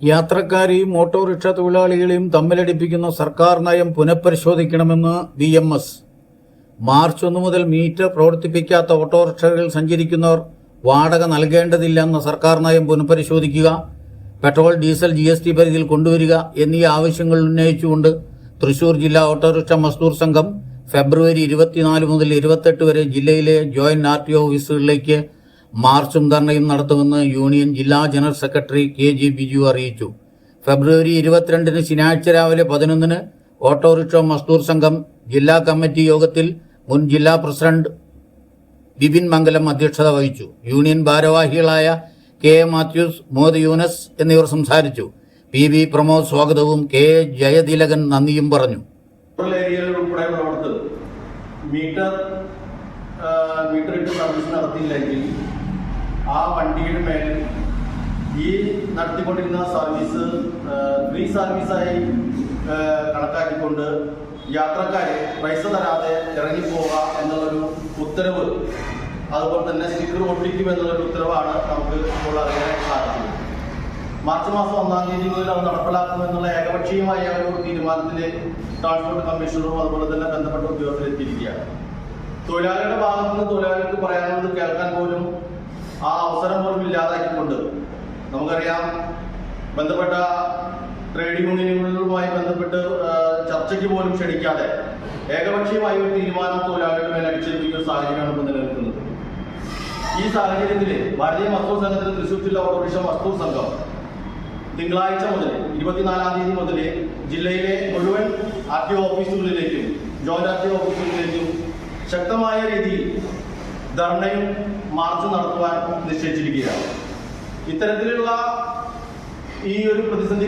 യാത്രക്കാരെയും autorickshaw തൊഴിലാളികളെയും തമ്മിലടിപ്പിക്കുന്ന സർക്കാർ നയം പുനഃപരിശോധിക്കണമെന്ന് ബി എം എസ്. മാർച്ച് ഒന്ന് മുതൽ മീറ്റർ പ്രവർത്തിപ്പിക്കാത്ത ഓട്ടോറിക്ഷകളിൽ സഞ്ചരിക്കുന്നവർ വാടക നൽകേണ്ടതില്ലെന്ന സർക്കാർ നയം പുനഃപരിശോധിക്കുക petrol diesel G S T പരിധിയിൽ കൊണ്ടുവരിക എന്നീ ആവശ്യങ്ങൾ ഉന്നയിച്ചുകൊണ്ട് തൃശൂർ ജില്ലാ ഓട്ടോറിക്ഷ മസ്ദൂർ സംഘം ഫെബ്രുവരി ഇരുപത്തിനാല് മുതൽ ഇരുപത്തെട്ട് വരെ ജില്ലയിലെ ജോയിന്റ് ആർ ടി ഓഫീസുകളിലേക്ക് മാർച്ചും ധർണയും നടത്തുമെന്ന് യൂണിയൻ ജില്ലാ general secretary K G Biju അറിയിച്ചു. ഫെബ്രുവരി ഇരുപത്തിരണ്ടിന് ശനിയാഴ്ച രാവിലെ പതിനൊന്നിന് ഓട്ടോറിക്ഷ മസ്ദൂർ സംഘം ജില്ലാ കമ്മിറ്റി യോഗത്തിൽ മുൻ ജില്ലാ പ്രസിഡന്റ് ബിപിൻ മംഗലം അധ്യക്ഷത വഹിച്ചു. യൂണിയൻ ഭാരവാഹികളായ കെ എ മാത്യൂസ് മോദ് യൂനസ് എന്നിവർ സംസാരിച്ചു. പി ബി പ്രമോദ് സ്വാഗതവും കെ എ ജയതിലകൻ നന്ദിയും പറഞ്ഞു. മീറ്റർ മീറ്റർ ഇട്ട് സർവീസ് നടത്തിയില്ലെങ്കിൽ ആ വണ്ടിയുടെ മേൽ ഈ നടത്തിക്കൊണ്ടിരുന്ന സർവീസ് ഫ്രീ സർവീസായി കണക്കാക്കിക്കൊണ്ട് യാത്രക്കാരെ പൈസ തരാതെ ഇറങ്ങിപ്പോവുക എന്നുള്ളൊരു ഉത്തരവ് അതുപോലെ തന്നെ സ്റ്റിക്കർ ഒട്ടിക്കും എന്നുള്ളൊരു ഉത്തരവാണ് നമുക്ക് ഇപ്പോൾ അറിയാൻ സാധിക്കുന്നത്. മാർച്ച് മാസം ഒന്നാം തീയതി മുതൽ അത് നടപ്പിലാക്കും എന്നുള്ള ഏകപക്ഷീയമായ ഒരു തീരുമാനത്തിൽ ട്രാൻസ്പോർട്ട് കമ്മീഷണറും അതുപോലെ തന്നെ ബന്ധപ്പെട്ട ഉദ്യോഗസ്ഥരെത്തിയിരിക്കുകയാണ് തൊഴിലാളികളുടെ ഭാഗത്തുനിന്ന് തൊഴിലാളികൾക്ക് പറയാനുള്ളത് കേൾക്കാൻ പോലും ആ അവസരം പോലും ഇല്ലാതാക്കിക്കൊണ്ട് നമുക്കറിയാം ബന്ധപ്പെട്ട ട്രേഡ് യൂണിയനുകളുമായി ബന്ധപ്പെട്ട് ചർച്ചയ്ക്ക് പോലും ക്ഷണിക്കാതെ ഏകപക്ഷീയമായ ഒരു തീരുമാനം തൊഴിലാളികളുടെ മേൽ അടിച്ചേൽപ്പിക്കുന്ന സാഹചര്യമാണ് ഇപ്പോൾ നിലനിൽക്കുന്നത്. ഈ സാഹചര്യത്തിൽ ഭാരതീയ മസ്തൂർ സംഘത്തിന് തൃശൂർ ജില്ലാ ഓട്ടോറിക്ഷ മസ്തൂർ സംഘം തിങ്കളാഴ്ച മുതൽ ഇരുപത്തിനാലാം തീയതി മുതൽ ജില്ലയിലെ മുഴുവൻ ആർ ടി ഓഫീസുകളിലേക്കും ജോയിന്റ് ആർ ടി ഓഫീസുകളിലേക്കും ശക്തമായ രീതിയിൽ ധർണയും മാർച്ച് നടത്തുവാൻ നിശ്ചയിച്ചിരിക്കുകയാണ്. ഇത്തരത്തിലുള്ള ഈ ഒരു പ്രതിസന്ധി